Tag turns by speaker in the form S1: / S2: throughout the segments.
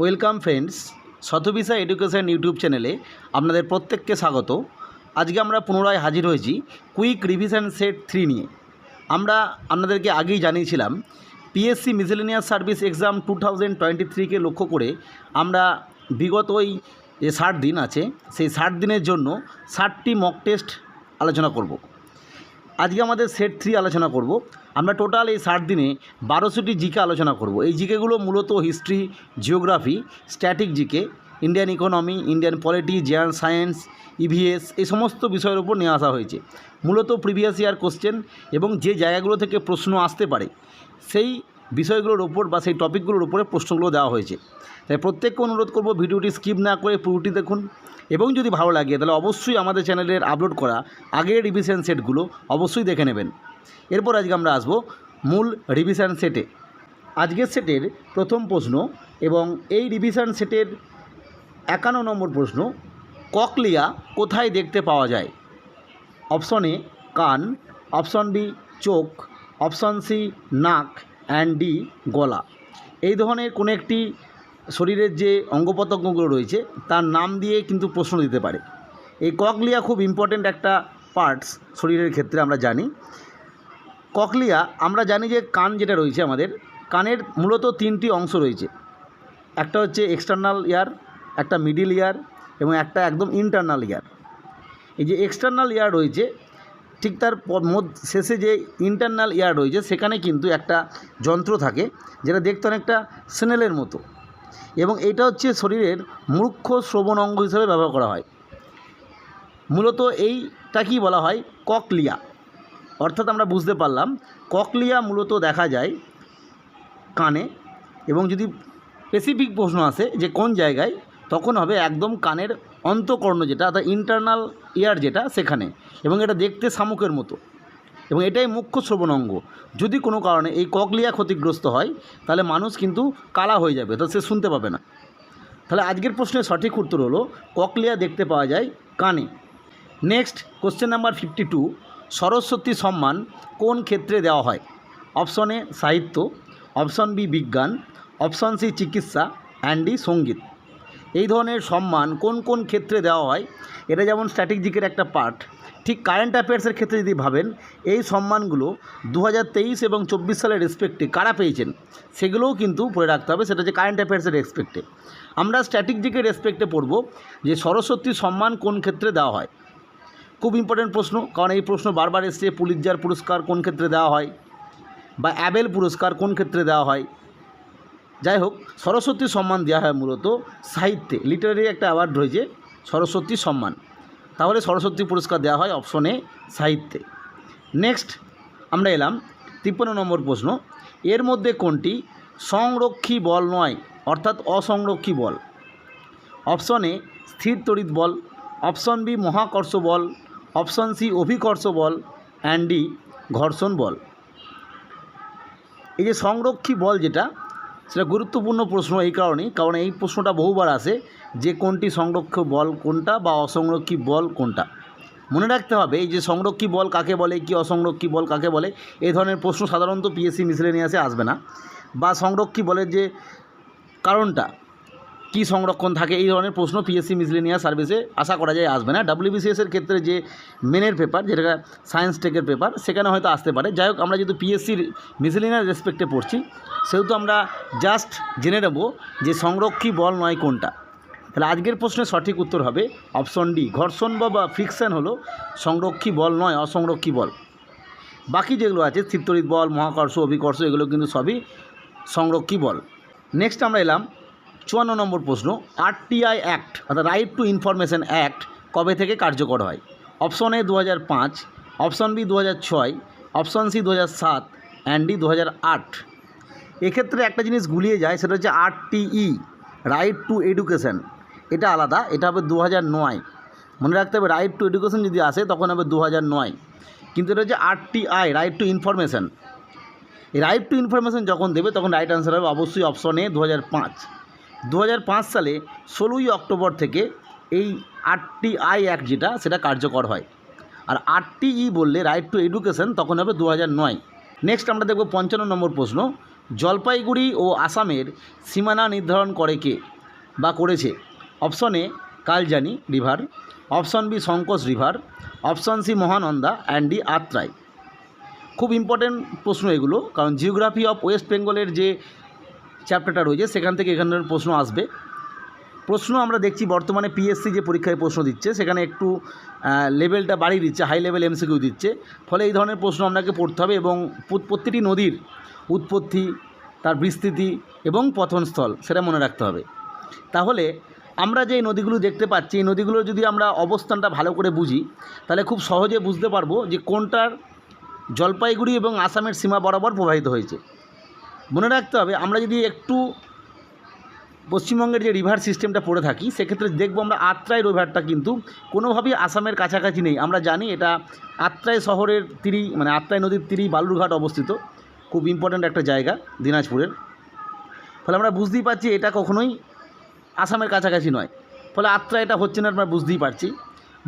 S1: Welcome friends Shatabisha education YouTube চ্যানেলে আপনাদের প্রত্যেককে স্বাগত। আজকে আমরা পুনরায় হাজির হয়েছি কুইক রিভিশন সেট থ্রি নিয়ে। আমরা আপনাদেরকে আগেই জানিয়েছিলাম PSC miscellaneous service exam two thousand twenty থ্রিকে লক্ষ্য করে আমরা বিগত ওই যে ষাট দিন আছে, সেই ষাট দিনের জন্য ষাটটি মক টেস্ট আলোচনা করব। আজকে আমাদের সেট থ্রি আলোচনা করব। আমরা টোটাল এই ষাট দিনে বারোশোটি জিকে আলোচনা করব। এই জিকেগুলো মূলত history geography static GK Indian economy Indian polity জিয়ান সায়েন্স ইভিএস এই সমস্ত বিষয়ের উপর নিয়ে আসা হয়েছে। মূলত প্রিভিয়াস ইয়ার কোশ্চেন এবং যে জায়গাগুলো থেকে প্রশ্ন আসতে পারে, সেই বিষয়গুলোর ওপর বা সেই টপিকগুলোর উপরে প্রশ্নগুলো দেওয়া হয়েছে। তাই প্রত্যেককে অনুরোধ করব ভিডিওটি স্কিপ না করে পুরোটি দেখুন এবং যদি ভালো লাগে তাহলে অবশ্যই আমাদের চ্যানেলের আপলোড করা আগের রিভিশন সেটগুলো অবশ্যই দেখে নেবেন। এরপর আজকে আমরা আসব মূল রিভিশন সেটে আজকের সেটের প্রথম প্রশ্ন এবং এই রিভিশন সেটের একান্ন নম্বর প্রশ্ন, ককলিয়া কোথায় দেখতে পাওয়া যায়? অপশন এ কান, অপশন বি চোখ, অপশন সি নাক অ্যান্ড ডি গলা। এই ধরনের কোনো একটি শরীরের যে অঙ্গ প্রত্যঙ্গগুলো রয়েছে, তার নাম দিয়ে কিন্তু প্রশ্ন দিতে পারে। এই ককলিয়া খুব ইম্পর্ট্যান্ট একটা পার্টস শরীরের ক্ষেত্রে আমরা জানি। ককলিয়া, আমরা জানি যে কান যেটা রয়েছে আমাদের, কানের মূলত তিনটি অংশ রয়েছে। একটা হচ্ছে এক্সটার্নাল ইয়ার একটা মিডিল ইয়ার এবং একটা একদম ইন্টারনাল ইয়ার এই যে এক্সটার্নাল ইয়ার রয়েছে ঠিক তার শেষে যে ইন্টারনাল ইয়ার রয়েছে, সেখানে কিন্তু একটা যন্ত্র থাকে, যেটা দেখতে অনেকটা স্নেলের মতো। এবং এটা হচ্ছে শরীরের মুখ্য শ্রবণ অঙ্গ হিসেবে ব্যবহার করা হয়। মূলত এইটাকেই বলা হয় ককলিয়া। অর্থাৎ আমরা বুঝতে পারলাম, ককলিয়া মূলত দেখা যায় কানে, এবং যদি স্পেসিফিক প্রশ্ন আসে যে কোন জায়গায়, তখন হবে একদম কানের অন্তকর্ণ যেটা, অর্থাৎ ইন্টারনাল ইয়ার যেটা সেখানে। এবং এটা দেখতে শামুকের মতো। এবং এটাই মুখ্য শ্রবণ অঙ্গ। যদি কোনো কারণে এই ককলিয়া ক্ষতিগ্রস্ত হয়, তাহলে মানুষ কিন্তু কালা হয়ে যাবে তো সে শুনতে পাবে না। তাহলে আজকের প্রশ্নের সঠিক উত্তর হলো, ককলিয়া দেখতে পাওয়া যায় কানে। Next question number fifty two Saraswati Samman কোন ক্ষেত্রে দেওয়া হয়? অপশন এ সাহিত্য অপশন বি বিজ্ঞান অপশন সি চিকিৎসা অ্যান্ড সংগীত। এই ধরনের সম্মান কোন কোন ক্ষেত্রে দেওয়া হয়? এটা যেমন স্ট্র্যাটেজিকের একটা পার্ট ঠিক কারেন্ট অ্যাফেয়ার্সের ক্ষেত্রে যদি ভাবেন, এই সম্মানগুলো দু হাজার তেইশ এবং চব্বিশ সালের রেসপেক্টে কারা পেয়েছেন? সেগুলোও কিন্তু পড়ে রাখতে হবে, সেটা হচ্ছে কারেন্ট অ্যাফেয়ার্সের রেসপেক্টে আমরা স্ট্র্যাটেজিকের রেসপেক্টে পড়ব যে সরস্বতী সম্মান কোন ক্ষেত্রে দেওয়া হয়? খুব ইম্পর্টেন্ট প্রশ্ন, কারণ এই প্রশ্ন বারবার এসছে পুলিৎজার পুরস্কার কোন ক্ষেত্রে দেওয়া হয়? বা অ্যাবেল পুরস্কার কোন ক্ষেত্রে দেওয়া হয়? যাই হোক সরস্বতী সম্মান দেওয়া হয় মূলত সাহিত্যে। লিটারারি একটা অ্যাওয়ার্ড রয়েছে, সরস্বতী সম্মান। তাহলে সরস্বতী পুরস্কার দেওয়া হয় অপশনে সাহিত্যে। নেক্সট আমরা এলাম তিপ্পান্ন নম্বর প্রশ্ন। এর মধ্যে কোনটি? সংরক্ষী বল নয়, অর্থাৎ অসংরক্ষী বল। অপশন এ স্থির তড়িৎ বল অপশন বি মহাকর্ষ বল অপশন সি অভিকর্ষ বল অ্যান্ড ডি ঘর্ষণ বল। এই যে সংরক্ষী বল যেটা সেটা গুরুত্বপূর্ণ প্রশ্ন এই কারণেই, কারণ এই প্রশ্নটা বহুবার আসে যে কোনটি সংরক্ষ বল কোনটা বা অসংরক্ষী বল কোনটা। মনে রাখতে হবে, এই যে সংরক্ষী বল কাকে বলে, কি অসংরক্ষী বল কাকে বলে এই ধরনের প্রশ্ন সাধারণত পিএসসি মিসলেনিয়াসে আসবে না। বা সংরক্ষী বলের যে কারণটা কি সংরক্ষণ থাকে, এই ধরনের প্রশ্ন পিএসসি মিসলেনিয়াস সার্ভিসে আশা করা যায় আসবে না। ডাব্লিউবিসিএস এর ক্ষেত্রে যে মেনের পেপার যেটা সায়েন্স টেকের পেপার সেখানে হয়তো আসতে পারে। যাই হোক, আমরা যেহেতু পিএসসির মিসলেনিয়াস রেসপেক্টে পড়ছি, সেহেতু আমরা জাস্ট জেনে নেব যে সংরক্ষী বল নয় কোনটা। তাহলে আজকের প্রশ্নের সঠিক উত্তর হবে অপশন ডি ঘর্ষণ বা ফ্রিকশন হলো সংরক্ষী বল নয়, অসংরক্ষী বল। বাকি যেগুলো আছে স্থিরতরিত বল, মহাকর্ষ, অভিকর্ষ, এগুলো কিন্তু সবই সংরক্ষী বল। নেক্সট আমরা এলাম চুয়ান্ন নম্বর প্রশ্ন আরটিআই অ্যাক্ট অর্থাৎ রাইট টু ইনফরমেশন অ্যাক্ট কবে থেকে কার্যকর হয়? অপশন এ দু পাঁচ অপশন বি দু ছয় অপশন সি দু সাত দু আট। এক্ষেত্রে একটা জিনিস গুলিয়ে যায়, সেটা হচ্ছে আরটিই রাইট টু এডুকেশন এটা আলাদা, এটা হবে দু নয়। মনে রাখতে হবে রাইট টু এডুকেশন যদি আসে, তখন হবে দু নয়। কিন্তু এটা হচ্ছে RTI right to information right to information যখন দেবে, তখন রাইট আনসার হবে অবশ্যই অপশন এ দু হাজার পাঁচ। দু হাজার পাঁচ সালে ষোলোই অক্টোবর থেকে এই আটটি আই অ্যাক্ট যেটা, সেটা কার্যকর হয়। আর আটটি ই বললে রাইট টু এডুকেশন তখন হবে দু নয়। নেক্সট আমরা দেখব পঞ্চান্ন নম্বর প্রশ্ন, জলপাইগুড়ি ও আসামের সীমানা নির্ধারণ করে কে বা করেছে? Option A Kaljani river option B Sankosh river option C Mahananda and D Atrai. খুব ইম্পর্টেন্ট প্রশ্ন এগুলো, কারণ জিওগ্রাফি অফ ওয়েস্ট বেঙ্গলের যে চ্যাপ্টারটা রয়েছে, সেখান থেকে এখানের প্রশ্ন আসবে। প্রশ্ন আমরা দেখছি বর্তমানে পিএসসি যে পরীক্ষায় প্রশ্ন দিচ্ছে, সেখানে একটু লেভেলটা বাড়িয়ে দিচ্ছে হাই লেভেল এমসিকিউ দিচ্ছে। ফলে এই ধরনের প্রশ্ন আপনাকে পড়তে হবে এবং প্রত- প্রতিটি নদীর উৎপত্তি, তার বিস্তৃতি এবং পথনস্থল সেটা মনে রাখতে হবে। তাহলে আমরা যে নদীগুলো দেখতে পাচ্ছি, এই নদীগুলোর যদি আমরা অবস্থানটা ভালো করে বুঝি, তাহলে খুব সহজে বুঝতে পারব যে কোনটার জলপাইগুড়ি এবং আসামের সীমা বরাবর প্রবাহিত হয়েছে। মনে রাখতে হবে, আমরা যদি একটু পশ্চিমবঙ্গের যে রিভার সিস্টেমটা পড়ে থাকি, সেক্ষেত্রে দেখব আমরা আত্রাই রিভারটা কিন্তু কোনোভাবেই আসামের কাছাকাছি নেই। আমরা জানি এটা আত্রাই শহরের তীরেই মানে আত্রাই নদীর তীরেই বালুরঘাট অবস্থিত, খুব ইম্পর্ট্যান্ট একটা জায়গা দিনাজপুরের। ফলে আমরা বুঝতেই পারছি এটা কখনোই আসামের কাছাকাছি নয়। ফলে আত্রা এটা হচ্ছে না, আমরা বুঝতেই পারছি।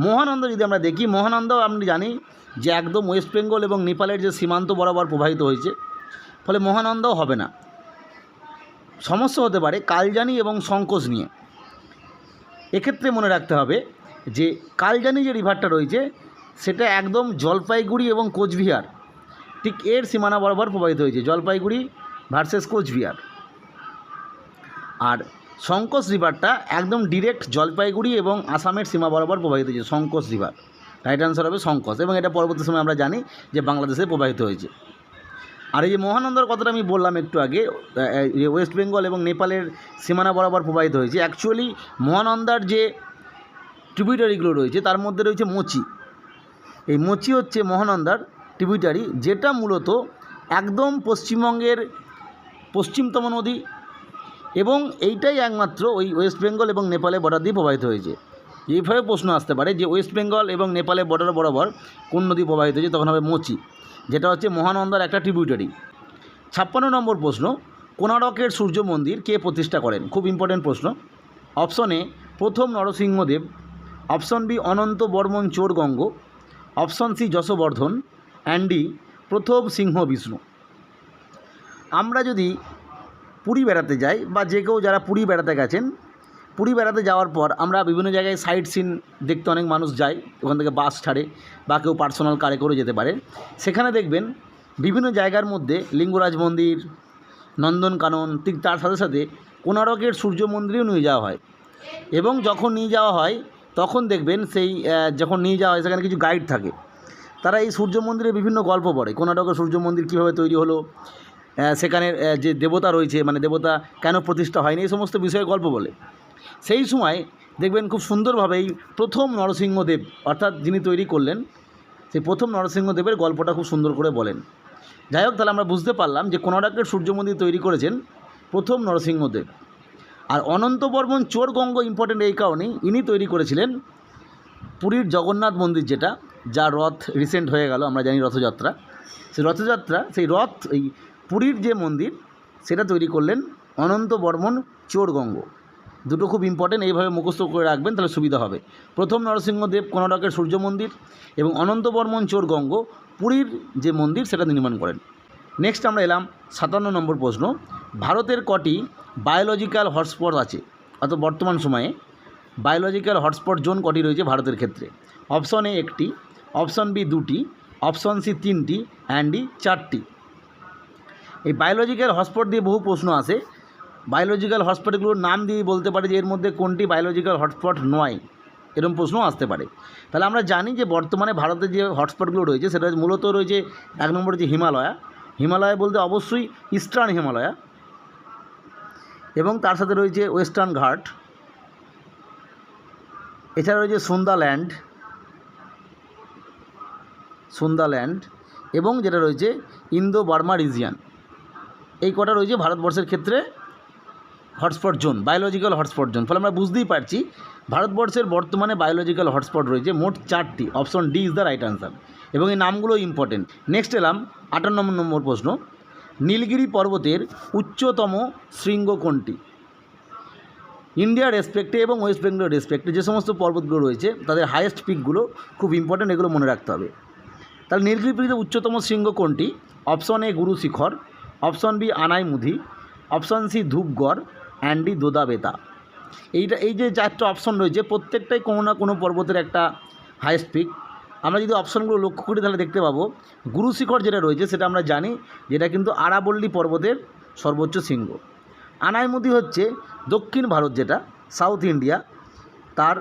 S1: মহানন্দ যদি আমরা দেখি, মহানন্দ আমরা জানি যে একদম ওয়েস্ট বেঙ্গল এবং নেপালের যে সীমান্ত বরাবর প্রবাহিত হয়েছে ফলে মহানন্দও হবে না। সমস্যা হতে পারে কালজানি এবং সংকোচ নিয়ে। এক্ষেত্রে মনে রাখতে হবে যে কালজানি যে রিভারটা রয়েছে, সেটা একদম জলপাইগুড়ি এবং কোচবিহার। ঠিক এর সীমানা বরাবর প্রবাহিত হয়েছে, জলপাইগুড়ি ভার্সেস কোচবিহার। আর সংকোচ রিভারটা একদম ডিরেক্ট জলপাইগুড়ি এবং আসামের সীমা বরাবর প্রবাহিত হয়েছে, সংকোচ রিভার রাইট আনসার হবে সংকোচ এবং এটা পরবর্তী সময় আমরা জানি যে বাংলাদেশে প্রবাহিত হয়েছে। আর এই যে মহানন্দর কথাটা আমি বললাম একটু আগে ওয়েস্ট বেঙ্গল এবং নেপালের সীমানা বরাবর প্রবাহিত হয়েছে অ্যাকচুয়ালি মহানন্দার যে ট্রিবিউটারিগুলো রয়েছে, তার মধ্যে রয়েছে মোচি। এই মোচি হচ্ছে মহানন্দার ট্রিবিউটারি যেটা মূলত একদম পশ্চিমবঙ্গের পশ্চিমতম নদী এবং এইটাই একমাত্র ওই ওয়েস্ট বেঙ্গল এবং নেপালের বর্ডার দিয়ে প্রবাহিত হয়েছে। এইভাবে প্রশ্ন আসতে পারে যে ওয়েস্ট বেঙ্গল এবং নেপালের বর্ডার বরাবর কোন নদী প্রবাহিত হয়েছে, তখন হবে মোচি। যেটা হচ্ছে মহানন্দার একটা ট্রিবিউটারি ছাপ্পান্ন নম্বর প্রশ্ন কোনারকের সূর্য মন্দির কে প্রতিষ্ঠা করেন? খুব ইম্পর্টেন্ট প্রশ্ন। অপশন এ, প্রথম Narasimhadeva, option B, Ananta Varman Chora Ganga, option C, Yashovardhan and D প্রথম সিংহ বিষ্ণু। আমরা যদি পুরী বেড়াতে যাই বা যে কেউ যারা পুরী বেড়াতে গেছেন পুরী বেড়াতে যাওয়ার পর আমরা বিভিন্ন জায়গায় সাইট সিন দেখতে অনেক মানুষ যায়, ওখান থেকে বাস ছাড়ে বা কেউ পার্সোনাল কারে করে যেতে পারে। সেখানে দেখবেন বিভিন্ন জায়গার মধ্যে লিঙ্গরাজ মন্দির, নন্দনকানন, ঠিক তার সাথে সাথে কোনারকের সূর্য মন্দিরেও নিয়ে যাওয়া হয়। এবং যখন নিয়ে যাওয়া হয়, তখন দেখবেন সেই যখন নিয়ে যাওয়া হয়, সেখানে কিছু গাইড থাকে। তারা এই সূর্য মন্দিরে বিভিন্ন গল্প পড়ে কোনারকের সূর্য মন্দির কীভাবে তৈরি হলো সেখানের যে দেবতা রয়েছে মানে দেবতা কেন প্রতিষ্ঠা হয়নি, এই সমস্ত বিষয়ে গল্প বলে। সেই সময় দেখবেন খুব সুন্দরভাবে এই প্রথম নরসিংহদেব অর্থাৎ যিনি তৈরি করলেন, সেই প্রথম নরসিংহদেবের গল্পটা খুব সুন্দর করে বলেন। যাই হোক, তাহলে আমরা বুঝতে পারলাম যে কোনারকের সূর্য মন্দির তৈরি করেছেন প্রথম নরসিংহদেব। আর অনন্ত বর্মন চোর গঙ্গ ইম্পর্টেন্ট এই কারণেই ইনি তৈরি করেছিলেন পুরীর জগন্নাথ মন্দির যেটা, যা রথ রিসেন্ট হয়ে গেল, আমরা জানি রথযাত্রা। সেই রথযাত্রা, সেই রথ, এই পুরীর যে মন্দির, সেটা তৈরি করলেন অনন্ত বর্মন চোর গঙ্গ। দুটো খুব ইম্পর্টেন্ট এইভাবে মুখস্থ করে রাখবেন, তাহলে সুবিধা হবে। প্রথম নরসিংহদেব কোনারকের সূর্য মন্দির এবং অনন্ত বর্মন চোর গঙ্গ, পুরীর যে মন্দির, সেটা নির্মাণ করেন। নেক্সট আমরা এলাম সাতান্ন নম্বর প্রশ্ন। ভারতের কটি বায়োলজিক্যাল হটস্পট আছে? অর্থাৎ বর্তমান সময়ে বায়োলজিক্যাল হটস্পট জোন কটি রয়েছে ভারতের ক্ষেত্রে? অপশন এ একটি অপশন বি দুটি অপশন সি তিনটি অ্যান্ড ডি চারটি। এই বায়োলজিক্যাল হটস্পট দিয়ে বহু প্রশ্ন আসে। বায়োলজিক্যাল হটস্পটগুলোর নাম দিয়ে বলতে পারে যে এর মধ্যে কোনটি বায়োলজিক্যাল হটস্পট নয়। এরকম প্রশ্নও আসতে পারে। তাহলে আমরা জানি যে বর্তমানে ভারতের যে হটস্পটগুলো রয়েছে, সেটা মূলত রয়েছে এক নম্বর যে হিমালয়া। হিমালয় বলতে অবশ্যই ইস্টার্ন হিমালয়া এবং তার সাথে রয়েছে ওয়েস্টার্ন ঘাট। এছাড়া রয়েছে সুন্দাল্যান্ড সুন্দাল্যান্ড এবং যেটা রয়েছে ইন্দো বার্মা রিজিয়ান এই কটা রয়েছে ভারতবর্ষের ক্ষেত্রে hotspot zone biological hotspot zone. ফলে আমরা বুঝতেই পারছি ভারতবর্ষের বর্তমানে বায়োলজিক্যাল হটস্পট রয়েছে মোট চারটি। Option D is the right answer এবং এই নামগুলো ইম্পর্টেন্ট নেক্সট এলাম, আটান্ন নম্বর প্রশ্ন। নীলগিরি পর্বতের উচ্চতম শৃঙ্গ কোনটি? ইন্ডিয়ার রেসপেক্টে এবং ওয়েস্ট বেঙ্গলের রেসপেক্টে যে সমস্ত পর্বতগুলো রয়েছে, তাদের হায়েস্ট পিকগুলো খুব ইম্পর্টেন্ট এগুলো মনে রাখতে হবে। তাহলে নীলগিরি পৃথিবীর উচ্চতম শৃঙ্গ কোনটি? Option A Guru Shikhar option B Anai Mudi option C Dhupgarh and D Doda Betta এইটা, এই যে চারটে অপশন রয়েছে, প্রত্যেকটাই কোনো না কোনো পর্বতের একটা হাইস্ট পিক আমরা যদি অপশনগুলো লক্ষ্য করি তাহলে দেখতে পাবো, গুরু শিখর যেটা রয়েছে সেটা আমরা জানি, যেটা কিন্তু আরাবল্লী পর্বতের সর্বোচ্চ শৃঙ্গ। আনাইমুদি হচ্ছে দক্ষিণ ভারত যেটা সাউথ ইন্ডিয়া তার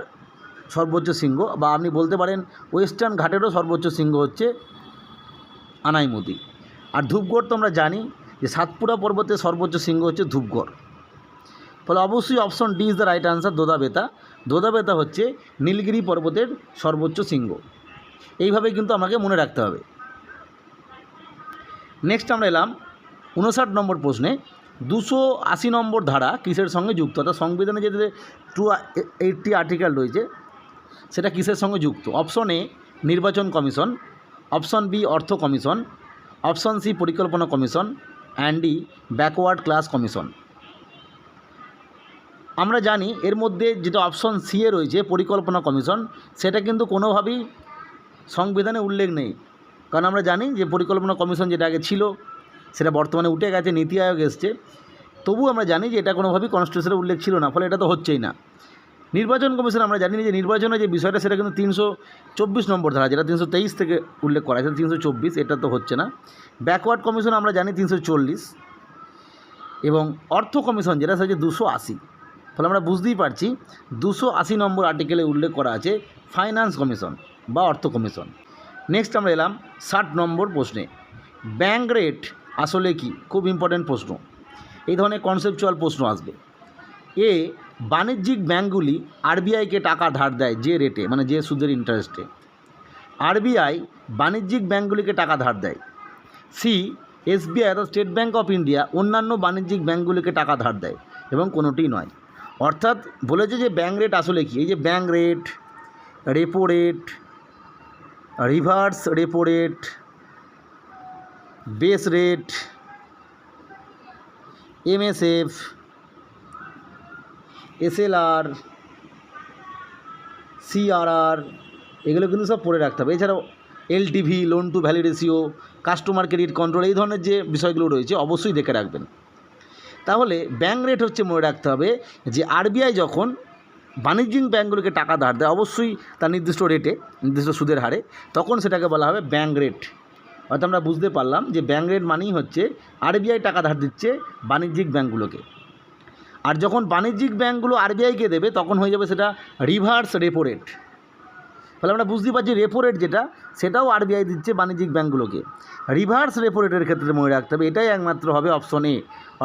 S1: সর্বোচ্চ শৃঙ্গ, বা আপনি বলতে পারেন ওয়েস্টার্ন ঘাটেরও সর্বোচ্চ শৃঙ্গ হচ্ছে আনাইমুদি। আর ধূপগড় তো আমরা জানি যে সাতপুরা পর্বতের সর্বোচ্চ শৃঙ্গ হচ্ছে ধূপগড়। ফলে অবশ্যই option D is the right answer Doda Betta Dodabetta. Dodabetta হচ্ছে নীলগিরি পর্বতের সর্বোচ্চ শৃঙ্গ। এইভাবে কিন্তু আমাকে মনে রাখতে হবে। নেক্সট আমরা এলাম উনষাট নম্বর প্রশ্নে, দুশো আশি নম্বর ধারা কিসের সঙ্গে যুক্ত? অর্থাৎ সংবিধানে যে টু এইটটি আর্টিকেল রয়েছে, সেটা কিসের সঙ্গে যুক্ত? অপশন এ নির্বাচন কমিশন। অপশন বি অর্থ কমিশন। অপশন সি পরিকল্পনা commission. And backward class commission আমরা জানি এর মধ্যে যেটা অপশন সি এ রয়েছে, পরিকল্পনা কমিশন, সেটা কিন্তু কোনোভাবেই সংবিধানে উল্লেখ নেই। কারণ আমরা জানি যে পরিকল্পনা কমিশন যেটা আগে ছিল, সেটা বর্তমানে উঠে গেছে, নীতি আয়োগ এসছে। তবু আমরা জানি যে এটা কোনোভাবেই কনস্টিটিউশনে উল্লেখ ছিল না, ফলে এটা তো হচ্ছেই না। নির্বাচন কমিশন আমরা জানি যে নির্বাচনের যে বিষয়টা, সেটা কিন্তু তিনশো চব্বিশ নম্বর ধারা, যেটা তিনশো তেইশ থেকে উল্লেখ করা আছে তিনশো চব্বিশ, এটা তো হচ্ছে না। ব্যাকওয়ার্ড কমিশন আমরা জানি তিনশো চল্লিশ, এবং অর্থ কমিশন যেটা হচ্ছে দুশো আশি। ফলে আমরা বুঝতেই পারছি দুশো আশি নম্বর আর্টিকেলে উল্লেখ করা আছে ফাইন্যান্স কমিশন বা অর্থ কমিশন নেক্সট আমরা এলাম ষাট নম্বর প্রশ্নে। ব্যাঙ্ক রেট আসলে কি? খুব ইম্পর্ট্যান্ট প্রশ্ন। এই ধরনের কনসেপচুয়াল প্রশ্ন আসবে। এ, বাণিজ্যিক ব্যাঙ্কগুলি আরবিআইকে টাকা ধার দেয় যে রেটে মানে যে সুদের ইন্টারেস্টে আরবিআই বাণিজ্যিক ব্যাঙ্কগুলিকে টাকা ধার দেয়। সি এসবিআই অর্থাৎ স্টেট ব্যাঙ্ক অফ ইন্ডিয়া অন্যান্য বাণিজ্যিক ব্যাঙ্কগুলিকে টাকা ধার দেয় এবং কোনোটিই নয়। অর্থাৎ বলেছে যে ব্যাঙ্ক রেট আসলে কি? এই যে bank rate repo rate reverse repo rate base rate MSF SLR CRR এগুলো কিন্তু সব পড়ে রাখতে হবে। এছাড়াও LTV loan to value ratio customer credit control এই ধরনের যে বিষয়গুলো রয়েছে, অবশ্যই দেখে রাখবেন। তাহলে ব্যাঙ্ক রেট হচ্ছে মনে রাখতে হবে যে আরবিআই যখন বাণিজ্যিক ব্যাঙ্কগুলোকে টাকা ধার দেয়, অবশ্যই তার নির্দিষ্ট রেটে নির্দিষ্ট সুদের হারে, তখন সেটাকে বলা হবে ব্যাঙ্ক রেট হয়তো আমরা বুঝতে পারলাম যে ব্যাঙ্ক রেট মানেই হচ্ছে আরবিআই টাকা ধার দিচ্ছে বাণিজ্যিক ব্যাঙ্কগুলোকে আর যখন বাণিজ্যিক ব্যাঙ্কগুলো আরবিআইকে দেবে, তখন হয়ে যাবে সেটা রিভার্স রেপো রেট ফলে আমরা বুঝতেই পারছি রেপো রেট যেটা, সেটাও আরবিআই দিচ্ছে বাণিজ্যিক ব্যাঙ্কগুলোকে রিভার্স রেপো রেটের ক্ষেত্রে মনে রাখতে হবে, এটাই একমাত্র হবে অপশন এ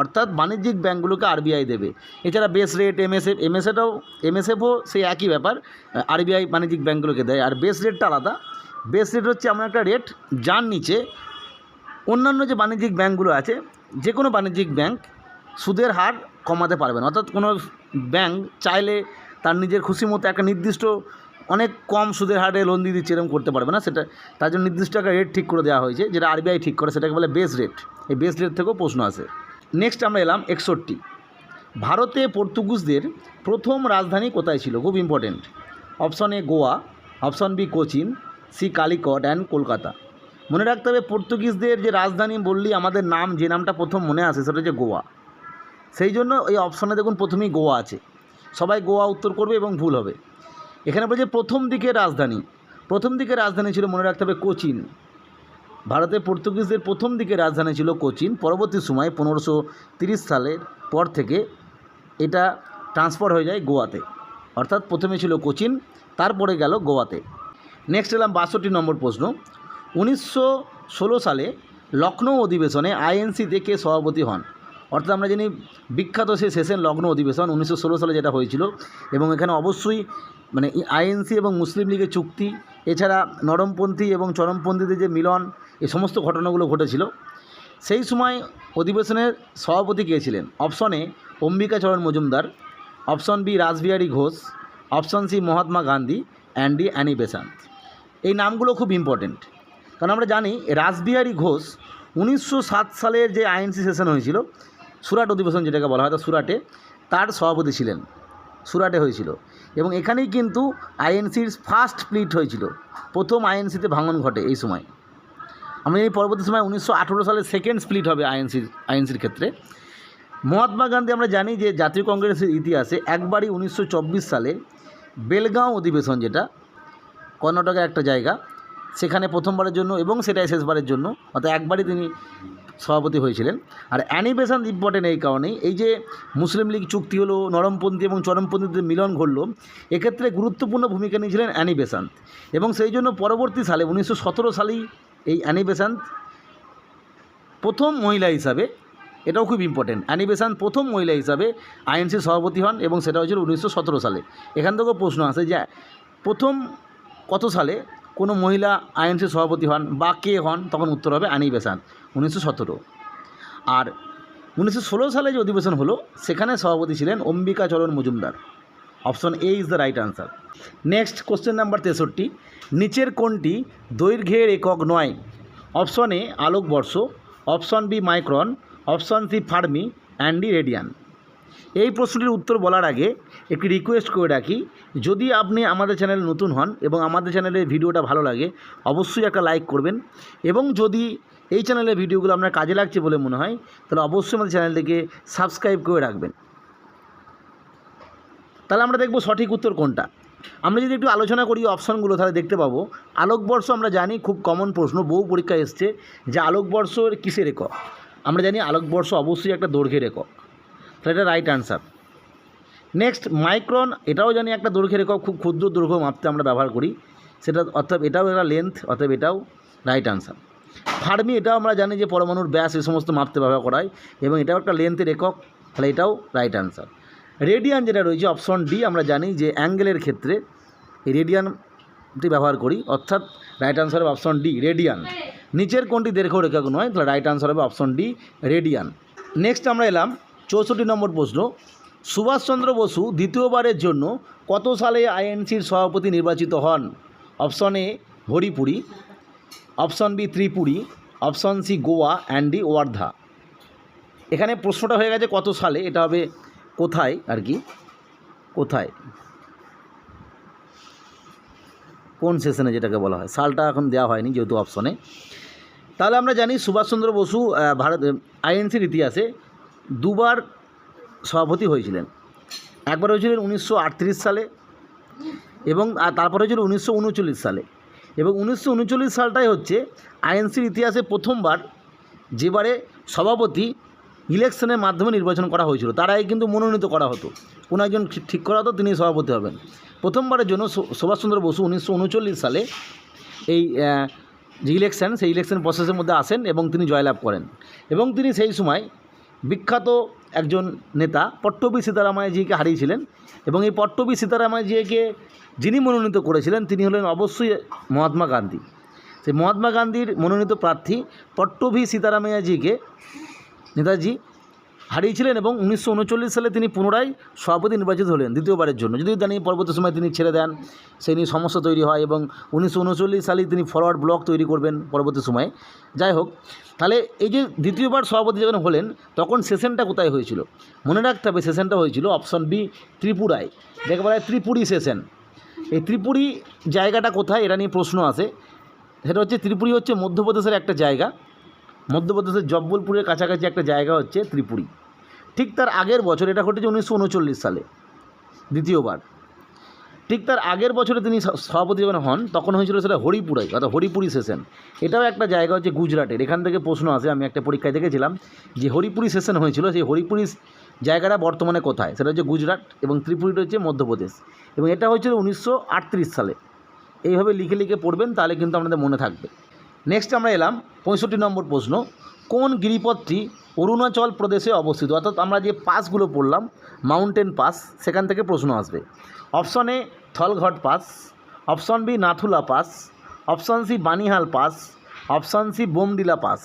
S1: অর্থাৎ বাণিজ্যিক ব্যাঙ্কগুলোকে আরবিআই দেবে। এছাড়া বেস রেট এমএসএফ এমএসএটাও এমএসএফও সেই একই ব্যাপার আরবিআই বাণিজ্যিক ব্যাঙ্কগুলোকে দেয়। আর বেস রেটটা আলাদা। বেস রেট হচ্ছে এমন একটা রেট যার নিচে অন্যান্য যে বাণিজ্যিক ব্যাঙ্কগুলো আছে যে কোনো বাণিজ্যিক ব্যাঙ্ক সুদের হার কমাতে পারবে না। অর্থাৎ কোনো ব্যাঙ্ক চাইলে তার নিজের খুশি মতো একটা নির্দিষ্ট অনেক কম সুদের হারে লোন দিয়ে দিচ্ছে, এরকম করতে পারবে না। সেটা, তার জন্য নির্দিষ্ট একটা রেট ঠিক করে দেওয়া হয়েছে, যেটা আরবিআই ঠিক করে, সেটাকে বলে বেস রেট এই বেস রেট থেকেও প্রশ্ন আসে নেক্সট আমরা এলাম একষট্টি। ভারতে পর্তুগুজদের প্রথম রাজধানী কোথায় ছিল? খুব important option A Goa. Option B Cochin. C Calicut and Kolkata. মনে রাখতে হবে, পর্তুগিজদের যে রাজধানী বললি, আমাদের নাম, যে নামটা প্রথম মনে আসে সেটা হচ্ছে গোয়া। সেই জন্য এই অপশনে দেখুন, প্রথমেই গোয়া আছে। সবাই গোয়া উত্তর করবে এবং ভুল হবে। এখানে বলছে প্রথম দিকে রাজধানী। প্রথম দিকে রাজধানী ছিল, মনে রাখতে হবে, কোচিন। ভারতে পর্তুগিজদের প্রথম দিকে রাজধানী ছিল কোচিন। পরবর্তী সময় পনেরোশো সালের পর থেকে এটা ট্রান্সফার হয়ে যায় গোয়াতে। অর্থাৎ প্রথমে ছিল কোচিন, তারপরে গেল গোয়াতে। নেক্সট এলাম বাষট্টি নম্বর প্রশ্ন। উনিশশো ষোলো সালে লখনৌ অধিবেশনে আইএনসি কে সভাপতি হন? অর্থাৎ আমরা জানি বিখ্যাত সেই সেশন লগ্ন অধিবেশন উনিশশো ষোলো সালে যেটা হয়েছিল এবং এখানে অবশ্যই মানে আইএনসি এবং মুসলিম লীগের চুক্তি, এছাড়া নরমপন্থী এবং চরমপন্থীদের যে মিলন এই সমস্ত ঘটনাগুলো ঘটেছিল। সেই সময় অধিবেশনের সভাপতি কে ছিলেন? Option A Ambikacharan Majumdar, option B Rashbehari Ghosh, option C Mahatma Gandhi and Annie Besant. এই নামগুলো খুব ইম্পর্টেন্ট কারণ আমরা জানি রাসবিহারী ঘোষ উনিশশো সাত সালের যে আইএনসি সেশন হয়েছিল সুরাট অধিবেশন যেটাকে বলা হয় তা সুরাটে তার সভাপতি ছিলেন। সুরাটে হয়েছিল। এবং এখানেই কিন্তু আইএনসির ফার্স্ট প্লিট হয়েছিল। প্রথম আইএনসিতে ভাঙন ঘটে এই সময়। আমরা এই পরবর্তী সময় উনিশশো আঠেরো সালে সেকেন্ড স্প্লিট হবে আইএনসির আইএনসির ক্ষেত্রে। মহাত্মা গান্ধী আমরা জানি যে জাতীয় কংগ্রেসের ইতিহাসে একবারই উনিশশো চব্বিশ সালে বেলগাঁও অধিবেশন যেটা, কর্ণাটকের একটা জায়গা, সেখানে প্রথমবারের জন্য এবং সেটাই শেষবারের জন্য, অর্থাৎ একবারই তিনি সভাপতি হয়েছিলেন। আর অ্যানিবেশন ইম্পর্টেন্ট এই কারণেই। এই যে মুসলিম লীগ চুক্তি হলো, নরমপন্থী এবং চরমপন্থীদের মিলন ঘটল, এক্ষেত্রে গুরুত্বপূর্ণ ভূমিকা নিয়েছিলেন অ্যানি এবং সেই জন্য পরবর্তী সালে, উনিশশো সতেরো সালেই এই অ্যানি প্রথম মহিলা হিসাবে, এটাও খুব ইম্পর্টেন্ট অ্যানি বেসান্ত প্রথম মহিলা হিসাবে আইএনসির সভাপতি হন এবং সেটা হয়েছিল উনিশশো সতেরো সালে। এখান থেকেও প্রশ্ন আসে যে প্রথম কত সালে কোনো মহিলা আইএনসির সভাপতি হন বা কে হন, তখন উত্তর হবে অ্যানি বেসান্ত উনিশশো সতেরো। আর উনিশশো ষোলো সালে যে অধিবেশন হলো, সেখানে সভাপতি ছিলেন Ambika Charan Majumdar. Option A is the right answer next question number তেষট্টি। নিচের কোনটি দৈর্ঘ্যের একক নয়। অপশন এ আলোকবর্ষ option B micron. Option C Fermi and D radian. এই প্রশ্নটির উত্তর বলার আগে একটি রিকোয়েস্ট করে রাখি, যদি আপনি আমাদের চ্যানেলে নতুন হন এবং আমাদের চ্যানেলের ভিডিওটা ভালো লাগে, অবশ্যই একটা লাইক করবেন। এবং যদি এই চ্যানেলের ভিডিওগুলো আপনার কাজে লাগছে বলে মনে হয়, তাহলে অবশ্যই আমাদের চ্যানেলটিকে সাবস্ক্রাইব করে রাখবেন। তাহলে আমরা দেখব সঠিক উত্তর কোনটা। আমরা যদি একটু আলোচনা করি অপশানগুলো তাহলে দেখতে পাবো আলোকবর্ষ আমরা জানি খুব কমন প্রশ্ন, বহু পরীক্ষায় এসছে যে আলোকবর্ষের কিসের একক? আমরা জানি আলোকবর্ষ অবশ্যই একটা দৈর্ঘ্যের একক। তাহলে এটা রাইট আনসার নেক্সট মাইক্রন এটাও জানি একটা দৈর্ঘ্যের একক, খুব ক্ষুদ্র দৈর্ঘ্য মাপতে আমরা ব্যবহার করি। সেটা অর্থাৎ এটাও একটা লেন্থ অর্থাৎ এটাও রাইট আনসার ফার্মি, এটাও আমরা জানি যে পরমাণুর ব্যাস এই সমস্ত মাপতে ব্যবহার করা হয় এবং এটাও একটা লেন্থের একক, তাহলে এটাও রাইট অ্যান্সার রেডিয়ান যেটা রয়েছে অপশন ডি আমরা জানি যে অ্যাঙ্গেলের ক্ষেত্রে রেডিয়ানটি ব্যবহার করি, অর্থাৎ রাইট আনসার হবে অপশন ডি রেডিয়ান নিচের কোনটি দীর্ঘ রেখাক নয়, তাহলে রাইট আনসার হবে অপশন ডি রেডিয়ান নেক্সট আমরা এলাম, চৌষট্টি নম্বর প্রশ্ন সুভাষচন্দ্র বসু দ্বিতীয়বারের জন্য কত সালে আইএনসির সভাপতি নির্বাচিত হন? Option A Haripura option B Tripuri, option C Goa and Wardha. এখানে প্রশ্নটা হয়ে গেছে কত সালে, এটা হবে কোথায় আর কি? কোথায়? কোন সেশনে যেটাকে বলা হয়? সালটা এখন দেওয়া হয়নি, যেহেতু অপশনে। তাহলে আমরা জানি সুভাষচন্দ্র বসু ভারত, আইএনসির ইতিহাসে দুবার সভাপতি হয়েছিলেন। একবার হয়েছিলেন উনিশশো আটত্রিশ সালে এবং তারপর হয়েছিল উনিশশো উনচল্লিশ সালে। এবং উনিশশো উনচল্লিশ সালটাই হচ্ছে আইএনসির ইতিহাসে প্রথমবার যেবারে সভাপতি ইলেকশনের মাধ্যমে নির্বাচন করা হয়েছিল। তার আগে কিন্তু মনোনীত করা হতো। কোনো একজন ঠিক- করা হতো, তিনি সভাপতি হবেন। প্রথমবারের জন্য সুভাষচন্দ্র বসু উনিশশো উনচল্লিশ সালে এই যে ইলেকশন, সেই ইলেকশন প্রসেসের মধ্যে আসেন এবং তিনি জয়লাভ করেন। এবং তিনি সেই সময় বিখ্যাত একজন নেতা, পট্টবি সীতারামায়াজিকে হারিয়েছিলেন এবং এই পট্টবি সীতারামায়াজিকে যিনি মনোনীত করেছিলেন, তিনি হলেন অবশ্যই মহাত্মা গান্ধী। সেই মহাত্মা গান্ধীর মনোনীত প্রার্থী পট্টভি সীতারামায়াজিকে নেতাজি হারিয়েছিলেন এবং উনিশশো উনচল্লিশ সালে তিনি পুনরায় সভাপতি নির্বাচিত হলেন দ্বিতীয়বারের জন্য। যদিও জানি পরবর্তী সময় তিনি ছেড়ে দেন সেই নিয়ে সমস্যা তৈরি হয় এবং উনিশশো সালেই তিনি ফরওয়ার্ড ব্লক তৈরি করবেন পরবর্তী সময়ে। যাই হোক, তাহলে এই যে দ্বিতীয়বার সভাপতি যখন হলেন, তখন সেশনটা কোথায় হয়েছিল? মনে রাখতে হবে সেশনটা হয়েছিল অপশন বি ত্রিপুরায়। যাকে বলা হয় ত্রিপুরী সেশন এই ত্রিপুরী জায়গাটা কোথায় এটা নিয়ে প্রশ্ন আসে। সেটা হচ্ছে ত্রিপুরী হচ্ছে মধ্যপ্রদেশের একটা জায়গা। মধ্যপ্রদেশের জব্বলপুরের কাছাকাছি একটা জায়গা হচ্ছে ত্রিপুরী। ঠিক তার আগের বছর, এটা ঘটেছে উনিশশো উনচল্লিশ সালে, দ্বিতীয়বার। ঠিক তার আগের বছরে তিনি সভাপতি যখন হন, তখন হয়েছিল সেটা হরিপুরাই অর্থাৎ হরিপুরি সেশন। এটাও একটা জায়গা হচ্ছে গুজরাটের, এখান থেকে প্রশ্ন আসে, আমি একটা পরীক্ষায় দেখেছিলাম যে হরিপুরি সেশন হয়েছিল, সেই হরিপুরি জায়গাটা বর্তমানে কোথায়? সেটা হচ্ছে গুজরাট এবং ত্রিপুরীটা হচ্ছে মধ্যপ্রদেশ। এবং এটা হয়েছিল উনিশশো আটত্রিশ সালে। এইভাবে লিখে লিখে পড়বেন, তাহলে কিন্তু আপনাদের মনে থাকবে। নেক্সট আমরা এলাম, পঁয়ষট্টি নম্বর প্রশ্ন। কোন গিরিপথটি অরুণাচল প্রদেশে অবস্থিত? অর্থাৎ আমরা যে পাসগুলো পড়লাম মাউন্টেন পাস সেখান থেকে প্রশ্ন আসবে। Option A Thalghat pass option B Nathula pass option C Banihal pass option C Bomdila pass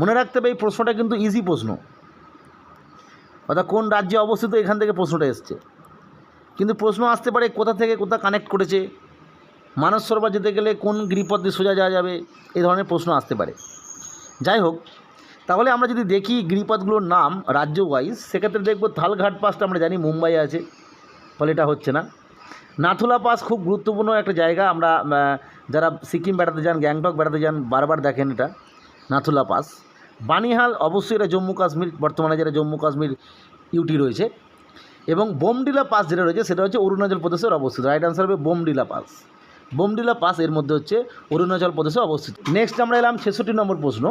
S1: মনে রাখতে হবে, এই প্রশ্নটা কিন্তু ইজি প্রশ্ন। অর্থাৎ কোন রাজ্যে অবস্থিত, এখান থেকে প্রশ্নটা এসছে। কিন্তু প্রশ্ন আসতে পারে, কোথা থেকে কোথা কানেক্ট করেছে? মানস সরোবর যেতে গেলে কোন গিরিপথ দিয়ে সোজা যাওয়া যাবে? এই ধরনের প্রশ্ন আসতে পারে। যাই হোক তাহলে আমরা যদি দেখি গিরিপথগুলোর নাম রাজ্য ওয়াইজ সেক্ষেত্রে দেখব থালঘাট পাসটা আমরা জানি মুম্বাই আছে, ফলে এটা হচ্ছে না। নাথুলা পাস খুব গুরুত্বপূর্ণ একটা জায়গা, আমরা যারা সিকিম বেড়াতে যান, গ্যাংটক বেড়াতে যান, বারবার দেখেন এটা, নাথুলা পাস বানিহাল, অবশ্যই এটা জম্মু কাশ্মীর, বর্তমানে যেটা জম্মু কাশ্মীর ইউটি রয়েছে। এবং বোমডিলা পাস যেটা রয়েছে, সেটা হচ্ছে অরুণাচল প্রদেশের অবস্থিত। রাইট আনসার হবে বোমডিলা পাস বোমডিলা পাস এর মধ্যে হচ্ছে অরুণাচল প্রদেশে অবস্থিত। নেক্সট আমরা এলাম ছেষট্টি নম্বর প্রশ্ন।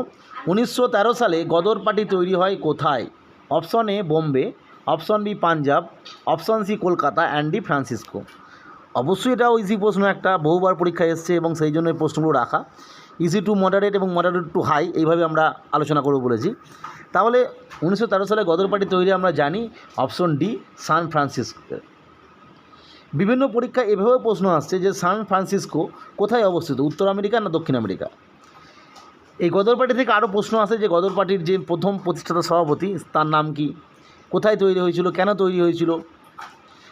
S1: উনিশশো তেরো সালে গদর পার্টি তৈরি হয় কোথায়? Option A Bombay option B Punjab option C Kolkata and D Francisco অবশ্যই এটাও ইজি প্রশ্ন একটা, বহুবার পরীক্ষায় এসছে এবং সেই জন্য এই প্রশ্নগুলো রাখা। ইজি টু মডারেট এবং মডারেট টু হাই এইভাবে আমরা আলোচনা করব বলেছি। তাহলে উনিশশো তেরো সালে গদর পার্টি তৈরি আমরা জানি অপশন ডি সান ফ্রান্সিসকো বিভিন্ন পরীক্ষায় এভাবেও প্রশ্ন আসছে যে সান ফ্রান্সিসকো কোথায় অবস্থিত, উত্তর আমেরিকা না দক্ষিণ আমেরিকা? এই গদর পার্টি থেকে আরও প্রশ্ন আসে যে গদর পার্টির যে প্রথম প্রতিষ্ঠাতা সভাপতি, তার নাম কি? কোথায় তৈরি হয়েছিল, কেন তৈরি হয়েছিল?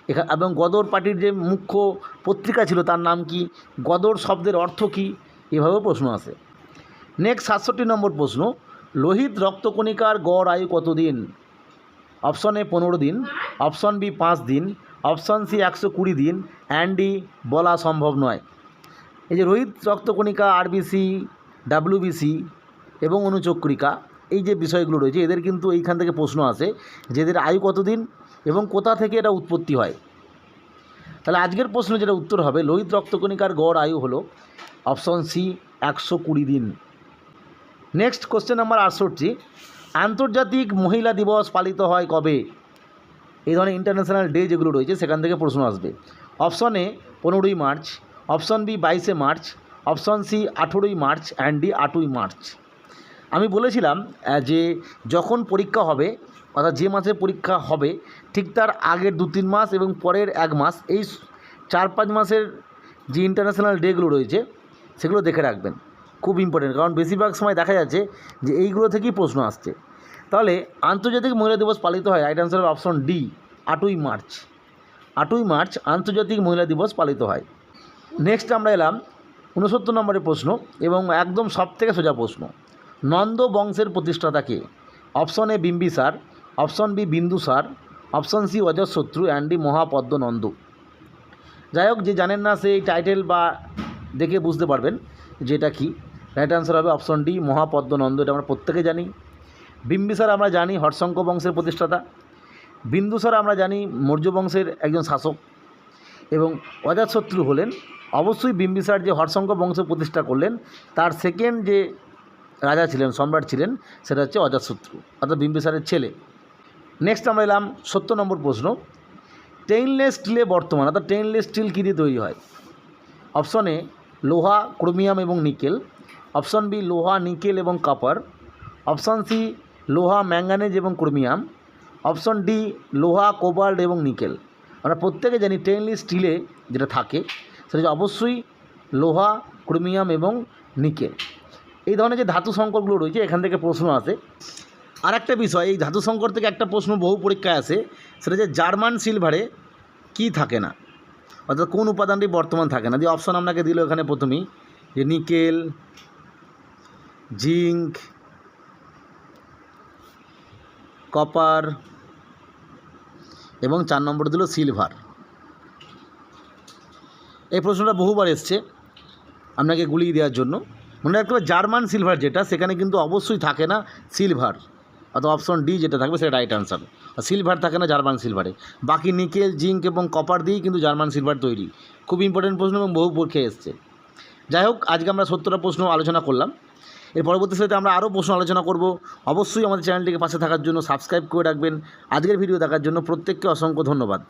S1: এখা এবং গদর পার্টির যে মুখ্য পত্রিকা ছিল, তার নাম কি? গদর শব্দের অর্থ কী? এভাবেও প্রশ্ন আসে। নেক্সট সাতষট্টি নম্বর প্রশ্ন, লোহিত রক্তকণিকার গড় আয়ু কতদিন? অপশন এ পনেরো দিন, অপশন বি পাঁচ দিন অপশন সি একশো কুড়ি দিন, অ্যান্ডি বলা সম্ভব নয়। এই যে রোহিত রক্তকণিকা, আরবিসি, ডাব্লিউবিসি এবং অনুচক্রিকা, এই যে বিষয়গুলো রয়েছে, এদের কিন্তু এইখান থেকে প্রশ্ন আসে যে এদের আয়ু কতদিন এবং কোথা থেকে এটা উৎপত্তি হয়। তাহলে আজকের প্রশ্ন যেটা উত্তর হবে লোহিত রক্তকণিকার গড় আয়ু হলো অপশন সি একশো কুড়ি দিন। নেক্সট কোশ্চেন নাম্বার আটষট্টি, আন্তর্জাতিক মহিলা দিবস পালিত হয় কবে? এই ধরনের ইন্টারন্যাশনাল ডে যেগুলো রয়েছে, সেখান থেকে প্রশ্ন আসবে। অপশন এ পনেরোই মার্চ। অপশন বি বাইশে মার্চ। অপশন সি আঠেরোই মার্চ অ্যান্ড ডি আটই মার্চ। আমি বলেছিলাম যে যখন পরীক্ষা হবে, অর্থাৎ যে মাসে পরীক্ষা হবে, ঠিক তার আগের দু তিন মাস এবং পরের এক মাস, এই চার পাঁচ মাসের যে ইন্টারন্যাশনাল ডেগুলো রয়েছে, সেগুলো দেখে রাখবেন। খুব ইম্পর্টেন্ট কারণ বেশিরভাগ সময় দেখা যাচ্ছে যে এইগুলো থেকেই প্রশ্ন আসছে। তাহলে আন্তর্জাতিক মহিলা দিবস পালিত হয় রাইট আনসার অপশন ডি আটই মার্চ। আটই মার্চ আন্তর্জাতিক মহিলা দিবস পালিত হয়। নেক্সট আমরা এলাম উনসত্তর নম্বরের প্রশ্ন এবং একদম সব থেকে সোজা প্রশ্ন। নন্দ বংশের প্রতিষ্ঠাতাকে option A Bimbisara option B Bindu Bindusara option C Ajatashatru and D Mahapadma Nanda যাই হোক, যে জানেন না সেই টাইটেল বা দেখে বুঝতে পারবেন যেটা কি। কী রাইট আনসার হবে অপশন ডি মহাপদ্ম নন্দ এটা আমরা প্রত্যেকে জানি। বিম্বিসার আমরা জানি হর্ষঙ্ক বংশের প্রতিষ্ঠাতা। বিন্দুসার আমরা জানি মৌর্য বংশের একজন শাসক। এবং অজাতশত্রু হলেন। অবশ্যই বিম্বিসার যে হর্ষঙ্ক বংশ প্রতিষ্ঠা করলেন, তার সেকেন্ড যে রাজা ছিলেন, সম্রাট ছিলেন, সেটা হচ্ছে অজাতশত্রু অর্থাৎ বিম্বিসারের ছেলে। নেক্সট আমরা এলাম সত্তর নম্বর প্রশ্ন। টেইনলেস স্টিলে বর্তমান, অর্থাৎ টেইনলেস স্টিল কী দিয়ে তৈরি হয়? অপশন এ লোহা ক্রোমিয়াম এবং নিকেল অপশন বি লোহা নিকেল এবং কাপার অপশন সি লোহা, ম্যাঙ্গানেজ এবং ক্রোমিয়াম। অপশন ডি, লোহা, কোবাল্ট এবং নিকেল। আমরা প্রত্যেকে জানি টেনলি স্টিলে যেটা থাকে, সেটা অবশ্যই লোহা, ক্রোমিয়াম এবং নিকেল। এই ধরনের যে ধাতু সংকরগুলো রয়েছে, এখান থেকে প্রশ্ন আসে। আর একটা বিষয়, এই ধাতু সংকর থেকে একটা প্রশ্ন বহু পরীক্ষায় আসে, সেটা যে জার্মান সিলভারে কি থাকে না? অর্থাৎ কোন উপাদানটি বর্তমান থাকে না? যে অপশন আপনাকে দিল এখানে প্রথমেই, যে নিকেল জিঙ্ক কপার এবং চার নম্বর দিল সিলভার এই প্রশ্নটা বহুবার এসছে আপনাকে গুলিয়ে দেওয়ার জন্য। মনে রাখতে হবে জার্মান সিলভার যেটা, সেখানে কিন্তু অবশ্যই থাকে না সিলভার অর্থাৎ অপশন ডি যেটা থাকবে সেটা রাইট আনসার সিলভার থাকে না জার্মান সিলভারে বাকি নিকেল জিঙ্ক এবং কপার দিয়েই কিন্তু জার্মান সিলভার তৈরি। খুব ইম্পর্টেন্ট প্রশ্ন এবং বহু পরীক্ষায় এসছে। যাই হোক, আজকে আমরা সত্তরটা প্রশ্ন আলোচনা করলাম। এর পরবর্তী সাথে আমরা আরও প্রশ্ন আলোচনা করব। অবশ্যই আমাদের চ্যানেলটিকে পাশে থাকার জন্য সাবস্ক্রাইব করে রাখবেন। আজকের ভিডিও দেখার জন্য প্রত্যেককে অসংখ্য ধন্যবাদ।